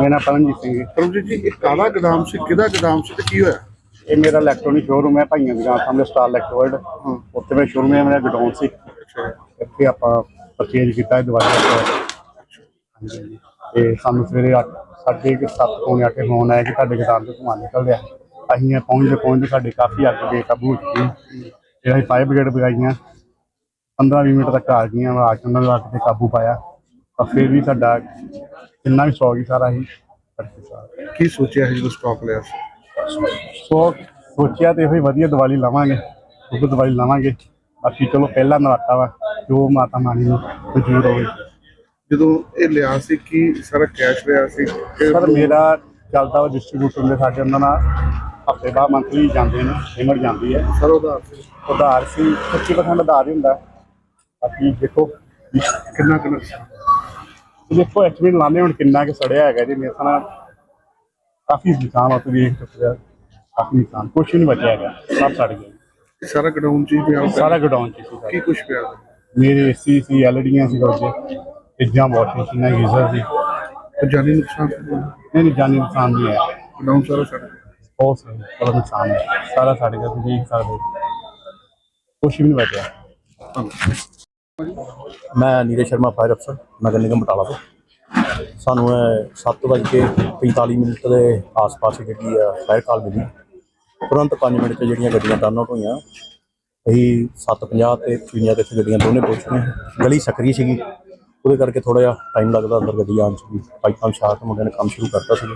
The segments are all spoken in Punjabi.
ਮੇਰਾ ਨਾਮ ਪਰਮਜੀਤ ਸਿੰਘ ਜੀ ਇਹ ਕਾਲਾ ਗਦਾਮ ਸੀ ਕਿਹਦਾ ਗਦਾਮ ਸੀ ਤੇ ਕੀ ਹੋਇਆ? ਇਹ ਮੇਰਾ ਇਲੈਕਟ੍ਰੋਨਿਕ ਸ਼ੋਰੂਮ ਹੈ ਭਾਈਆਂ ਦੀ ਦੁਕਾਨ ਸਾਹਮਣੇ ਸਟਾਰ ਇਲੈਕਟ੍ਰੋਇਡ ਉੱਥੇ ਮੇਰਾ ਸ਼ੋਰੂਮ ਹੈ ਮੇਰਾ ਗਡਾਊਨ ਸੀ। ਇੱਥੇ ਆਪਾਂ ਪਰਚੇਜ ਕੀਤਾ ਹੈ ਦਵਾਈ। ਤੇ ਸਾਨੂੰ ਸਵੇਰੇ 8 ਸਾਢੇ ਕੁ ਸੱਤ ਪੌਣੇ ਅੱਠ ਫੋਨ ਆਇਆ ਕਿ ਤੁਹਾਡੇ ਗਦਾਮ ਤੋਂ ਧੂੰਆਂ ਨਿਕਲ ਰਿਹਾ। ਅਸੀਂ ਪਹੁੰਚਦੇ ਪਹੁੰਚਦੇ ਸਾਡੇ ਕਾਫੀ ਅੱਗ ਬੇਕਾਬੂ ਹੋ ਚੁੱਕੀ ਫਿਰ ਅਸੀਂ ਫਾਇਰ ਬ੍ਰਿਗੇਡ ਬੁਲਾਈਆਂ 15-20 ਮਿੰਟ ਤੱਕ ਆ ਗਈਆਂ ਆ ਕੇ ਉਹਨਾਂ ਨੂੰ ਅੱਗ ਤੇ ਕਾਬੂ ਪਾਇਆ। ਤਾਂ ਫਿਰ ਵੀ ਸਾਡਾ ਕਿੰਨਾ ਵੀ ਸੌ ਗਈ ਸਾਰਾ ਹੀ ਕੀ ਸੋਚਿਆ ਸੀ ਜਦੋਂ ਸਟਾਕ ਲਿਆ ਸੀ? ਸੋਚਿਆ ਤੇ ਇਹੋ ਵਧੀਆ ਦੀਵਾਲੀ ਲਾਵਾਂਗੇ ਉਹ ਦੀਵਾਲੀ ਲਾਵਾਂਗੇ। ਬਾਕੀ ਚਲੋ ਪਹਿਲਾ ਨਰਾਤਾ ਵਾ ਜੋ ਮਾਤਾ ਮਾਨੀ ਨੂੰ ਮਨਜ਼ੂਰ ਹੋਵੇ। ਜਦੋਂ ਇਹ ਲਿਆ ਸੀ ਕੀ ਸਾਰਾ ਕੈਸ਼ ਲਿਆ ਸੀ? ਸਰ ਮੇਰਾ ਚੱਲਦਾ ਵਾ ਡਿਸਟ੍ਰੀਬਿਊਟਰ ਦੇ ਸਾਡੇ ਉਹਨਾਂ ਨਾਲ। ਹਫ਼ਤੇ ਬਾਅਦ ਮੰਥਲੀ ਜਾਂਦੇ ਨੇ ਪੇਮੈਂਟ ਜਾਂਦੀ ਹੈ। ਸਰ ਉਹਦਾ ਸੀ। ਉਧਾਰ ਸੀ 25% ਉਧਾਰ ਹੀ ਹੁੰਦਾ। ਬਾਕੀ ਦੇਖੋ ਕਿੰਨਾ ਕਿੰਨਾ ਦੇਖੋ ਐਕਚੁਅਲੀ ਲਾਣੇ ਹੁਣ ਕਿੰਨਾ ਕਿ ਸੜਿਆ ਹੈਗਾ ਜੀ ਮੇਰੇ ਨਾਲ ਕਾਫੀ ਨੁਕਸਾਨ ਆ ਤੁਸੀਂ ਦੇਖ ਸਕਦੇ ਹੋ ਕਾਫੀ ਨੁਕਸਾਨ ਕੁਛ ਵੀ ਨਹੀਂ ਬਚਿਆ ਹੈਗਾ ਸਭ ਸੜ ਗਿਆ। ਸਾਰਾ ਗਡਾਊਨ ਚ ਹੀ ਪਿਆ ਹੋਇਆ? ਸਾਰਾ ਗਡਾਊਨ ਚ ਸੀ। ਕੀ ਕੁਛ ਪਿਆ? ਮੇਰੇ ਏਸੀ ਸੀ ਐਲਡੀਆਂ ਸੀ ਉਹਦੇ ਫਰਿੱਜਾਂ ਵਾਸ਼ਿੰਗ ਮਸ਼ੀਨਾਂ ਗੀਜ਼ਰ ਸੀ। ਜਾਨੀ ਨੁਕਸਾਨ ਨਹੀਂ? ਨਹੀਂ ਜਾਨੀ ਨੁਕਸਾਨ ਨਹੀਂ ਹੈ। ਗਡਾਊਨ ਸਾਰਾ ਸੜ ਗਿਆ? ਬਹੁਤ ਸਾਰਾ ਬੜਾ ਨੁਕਸਾਨ ਹੈ। ਸਾਰਾ ਸੜ ਗਿਆ ਤੁਸੀਂ ਦੇਖ ਸਕਦੇ ਹੋ। ਕੁਛ ਵੀ ਨਹੀਂ ਬਚਿਆ। ਮੈਂ ਨੀਰਜ ਸ਼ਰਮਾ ਫਾਇਰ ਅਫਸਰ ਨਗਰ ਨਿਗਮ ਬਟਾਲਾ ਤੋਂ। ਸਾਨੂੰ ਇਹ 7:45 ਮਿੰਟ ਦੇ ਆਸ-ਪਾਸ ਜਿਹੜੀ ਆ ਫਾਇਰ ਕਾਲ ਮਿਲੀ। ਤੁਰੰਤ 5 ਮਿੰਟ 'ਚ ਜਿਹੜੀਆਂ ਗੱਡੀਆਂ ਟਰਨ ਆਊਟ ਹੋਈਆਂ ਅਸੀਂ 7:50 ਤੇ 55 ਤੇ ਇੱਥੇ ਗੱਡੀਆਂ ਦੋਨੇ ਪਹੁੰਚ ਗਈਆਂ। ਗਲੀ ਸਕਰੀ ਸੀਗੀ, ਉਹਦੇ ਕਰਕੇ ਥੋੜਾ ਜਿਹਾ ਟਾਈਮ ਲੱਗਦਾ ਅੰਦਰ ਗੱਡੀ ਆਉਣ 'ਚ ਵੀ। ਪਾਈਪਾਂ ਛਾੜ ਕੇ ਮੁੰਡਿਆਂ ਨੇ ਕੰਮ ਸ਼ੁਰੂ ਕਰਤਾ ਸੀ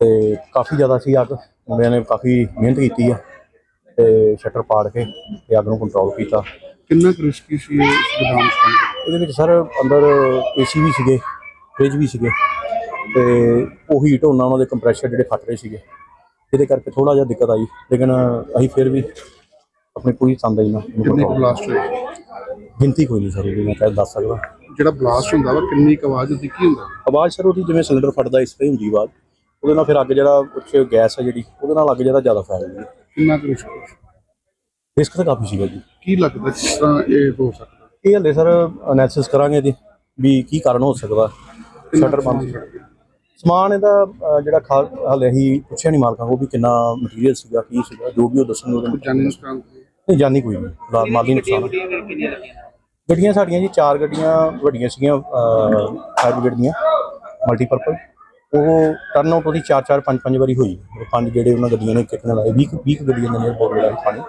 ਤੇ ਕਾਫੀ ਜ਼ਿਆਦਾ ਸੀ ਅੱਗ, ਮੁੰਡਿਆਂ ਨੇ ਕਾਫੀ ਮਿਹਨਤ ਕੀਤੀ ਆ ਤੇ ਸ਼ਟਰ ਪਾੜ ਕੇ ਤੇ ਅੱਗ ਨੂੰ ਕੰਟਰੋਲ ਕੀਤਾ। ਕਿੰਨਾ ਕੁ ਰਿਸਕੀ ਸੀ ਇਹ ਗਦਾਮ ਚ? ਇਹਦੇ ਵਿੱਚ ਸਰ ਅੰਦਰ ਏਸੀ ਵੀ ਸੀਗੇ ਫ੍ਰਿਜ ਵੀ ਸੀਗੇ ਤੇ ਉਹ ਹੀਟ ਹੋਣਾ ਉਹਨਾਂ ਦੇ ਕੰਪਰੈਸ਼ਰ ਜਿਹੜੇ ਫਟ ਰਹੇ ਸੀਗੇ। ਇਹਦੇ ਕਰਕੇ ਥੋੜਾ ਜਿਹਾ ਦਿੱਕਤ ਆਈ ਲੇਕਿਨ ਅਸੀਂ ਫਿਰ ਵੀ ਆਪਣੀ ਪੂਰੀ ਤੰਦਾਈ ਨਾਲ ਇਹਨੂੰ ਕਿੰਨੇ ਕੁ control ਬਲਾਸਟ ਹੋਏ ਗਿਣਤੀ ਕੋਈ ਨਹੀਂ ਸਰ ਇਹਦੀ ਮੈਂ ਕਹਿ ਦੱਸ ਸਕਦਾ। ਜਿਹੜਾ ਬਲਾਸਟ ਹੁੰਦਾ ਵਾ ਕਿੰਨੀ ਕੁ ਆਵਾਜ਼ ਹੁੰਦੀ ਕੀ ਹੁੰਦਾ? ਆਵਾਜ਼ ਸਰ ਉਹਦੀ ਜਿਵੇਂ ਸਿਲੰਡਰ ਫਟਦਾ ਇਸ ਤਰ੍ਹਾਂ ਹੀ ਹੁੰਦੀ ਆਵਾਜ਼। ਉਹਦੇ ਨਾਲ ਫਿਰ ਅੱਗ ਜਿਹੜਾ ਉੱਚ ਗੈਸ ਹੈ ਜਿਹੜੀ ਉਹਦੇ ਨਾਲ ਅੱਗ ਜਿਹੜਾ ਜ਼ਿਆਦਾ ਫੈਲਦੀ ਹੈ। ਕਿੰਨਾ ਕੁ ਰਿਸਕ ਰਿਸਕ ਤਾਂ ਕਾਫੀ ਸੀਗਾ ਜੀ। ਕੀ ਲੱਗਦਾ ਕਿਸ ਤਰ੍ਹਾਂ ਇਹ ਹੋ ਸਕਦਾ? ਇਹ ਹਲੇ ਸਰ ਅਨੈਲਿਸਿਸ ਕਰਾਂਗੇ ਜੀ ਵੀ ਕੀ ਕਾਰਨ ਹੋ ਸਕਦਾ ਸ਼ਟਰ ਬੰਦ ਸਮਾਨ ਇਹਦਾ ਜਿਹੜਾ ਖਾ ਹਲੇ ਅਸੀਂ ਪੁੱਛਿਆ ਨਹੀਂ ਮਾਲਕਾਂ ਕੋਲ ਵੀ ਕਿੰਨਾ ਮਟੀਰੀਅਲ ਸੀਗਾ ਕੀ ਸੀਗਾ ਜੋ ਵੀ ਉਹ ਦੱਸਣਗੇ ਉਹਦੇ ਜਾਨੀ ਨੁਕਸਾਨ ਨਹੀਂ ਜਾਨੀ ਕੋਈ ਨਹੀਂ ਫਿਲਹਾਲ ਮਾਲੀ ਨੁਕਸਾਨ। ਗੱਡੀਆਂ ਸਾਡੀਆਂ ਜੀ ਚਾਰ ਗੱਡੀਆਂ ਵੱਡੀਆਂ ਸੀਗੀਆਂ ਫਾਇਰ ਬ੍ਰਿਗੇਡ ਦੀਆਂ ਮਲਟੀਪਰਪਲ ਉਹ ਟਰਨ ਆਊਟ ਉਹਦੀ ਚਾਰ ਚਾਰ ਪੰਜ ਪੰਜ ਵਾਰੀ ਹੋਈ। ਉਹ ਪੰਜ ਜਿਹੜੇ ਉਹਨਾਂ ਗੱਡੀਆਂ ਨੇ ਕਿੱਕ ਨਾਲ ਆਏ। 20 20 ਗੱਡੀਆਂ ਦੇ ਨੇ ਬੋਰ ਜਿਹੜਾ ਪਾਣੀ।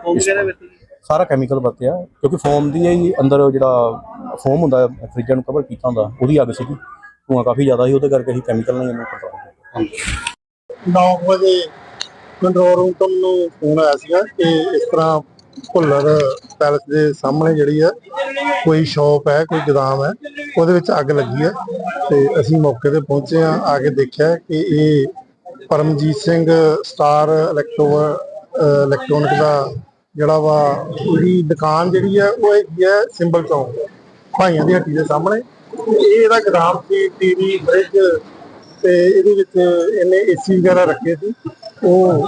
ਸਾਰਾ ਕੈਮੀਕਲ ਵਰਤਿਆ। ਕਿਉਂਕਿ ਫੋਮ ਦੀ ਹੀ ਅੰਦਰ ਜਿਹੜਾ ਫੋਮ ਹੁੰਦਾ ਫਰਿੱਜਾਂ ਨੂੰ ਕਵਰ ਕੀਤਾ ਹੁੰਦਾ ਉਹਦੀ ਅੱਗ ਸੀਗੀ। ਧੂਆਂ ਕਾਫੀ ਜ਼ਿਆਦਾ ਸੀ ਉਹਦੇ ਕਰਕੇ ਅਸੀਂ ਕੈਮੀਕਲ ਨਾਲ ਇਹਨੂੰ ਕੰਟਰੋਲ ਕੀਤਾ। 9 ਵਜੇ ਕੰਟਰੋਲ ਰੂਮ ਤੋਂ ਮੈਨੂੰ ਫੋਨ ਆਇਆ ਸੀਗਾ ਕਿ ਇਸ ਤਰ੍ਹਾਂ ਭੁੱਲਰ ਪੈਲਸ ਦੇ ਸਾਹਮਣੇ ਜਿਹੜੀ ਹੈ ਕੋਈ ਸ਼ਾਪ ਹੈ ਕੋਈ ਗੋਦਾਮ ਹੈ ਉਹਦੇ ਵਿੱਚ ਅੱਗ ਲੱਗੀ ਹੈ। ਤੇ ਅਸੀਂ ਮੌਕੇ ਤੇ ਪਹੁੰਚੇ ਆ ਆ ਕੇ ਦੇਖਿਆ ਕਿ ਇਹ Paramjit Singh star electro electronic ਦਾ ਜਿਹੜਾ ਵਾ, ਉਹਦੀ ਦੁਕਾਨ ਜਿਹੜੀ ਆ, ਉਹ ਹੈਗੀ ਹੈ ਸਿੰਬਲ ਚੌਂਕ, ਭਾਈਆਂ ਦੀ ਹੱਟੀ ਦੇ ਸਾਹਮਣੇ ਇਹ ਇਹਦਾ ਗੋਦਾਮ ਸੀ, ਟੀਵੀ, ਫ੍ਰਿਜ ਤੇ ਇਹਦੇ ਵਿੱਚ ਇਹਨੇ ਏਸੀ ਵਗੈਰਾ ਰੱਖੇ ਸੀ। ਉਹ